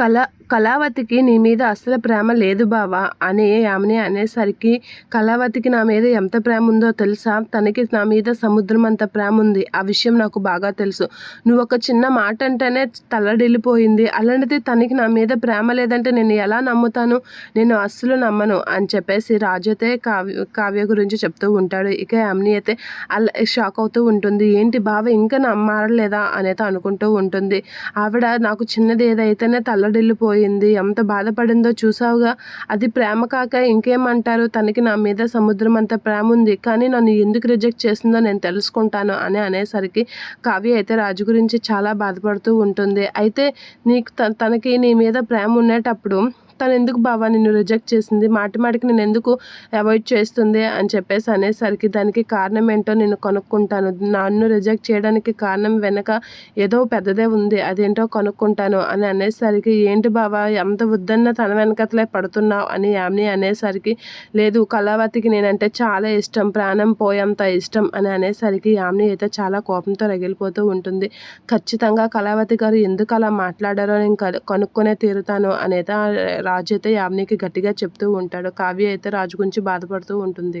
కళ కళావతికి నీ మీద అస్సలు ప్రేమ లేదు బావా అని ఆమెని అనేసరికి కళావతికి నా మీద ఎంత ప్రేమ ఉందో తెలుసా? తనకి నా మీద సముద్రం అంత ప్రేమ ఉంది. ఆ విషయం నాకు బాగా తెలుసు. నువ్వు ఒక చిన్న మాట అంటేనే తల్లడిల్లిపోయింది. అలాంటిది తనకి నా మీద ప్రేమ లేదంటే నేను ఎలా నమ్ముతాను? నేను అస్సలు నమ్మను అని చెప్పేసి రాజు అయితే కావ్య కావ్య గురించి చెప్తూ ఉంటాడు. ఇక ఆమెని అయితే అలా షాక్ అవుతూ ఉంటుంది. ఏంటి బావ ఇంకా నమ్మారలేదా అనేది అనుకుంటూ ఉంటుంది. ఆవిడ నాకు చిన్నది ఏదైతేనే తల్లడిల్లిపోయింది ఎంత బాధపడిందో చూసావుగా? అది ప్రేమ కాక ఇంకేమంటారు? తనకి నా మీద సముద్రం అంత ప్రేమ ఉంది. కానీ నన్ను ఎందుకు రిజెక్ట్ చేసిందో నేను తెలుసుకుంటాను అని అనేసరికి కావ్య అయితే రాజు గురించి చాలా బాధపడుతూ ఉంటుంది. అయితే నీకు తనకి నీ మీద ప్రేమ ఉండేటప్పుడు తను ఎందుకు బావా నిన్ను రిజెక్ట్ చేసింది? మాటి మాటికి నేను ఎందుకు అవాయిడ్ చేస్తుంది? అని చెప్పేసి అనేసరికి దానికి కారణం ఏంటో నేను కొనుక్కుంటాను. నన్ను రిజెక్ట్ చేయడానికి కారణం వెనక ఏదో పెద్దదే ఉంది. అదేంటో కొనుక్కుంటాను అని అనేసరికి ఏంటి బావా ఎంత వద్దన్న తన వెనకతలే పడుతున్నావు? అని యామ్ని అనేసరికి లేదు కళావతికి నేనంటే చాలా ఇష్టం. ప్రాణం పోయేంత ఇష్టం. అని అనేసరికి యామ్ని అయితే చాలా కోపంతో రగిలిపోతూ ఉంటుంది. ఖచ్చితంగా కళావతి గారు ఎందుకు అలా మాట్లాడారో నేను కనుక్కునే కనుక్కొనే తీరుతాను అనేది రాజు అయితే యామినికి గట్టిగా చెప్తూ ఉంటాడు. కావ్య అయితే రాజు గురించి బాధపడుతూ ఉంటుంది.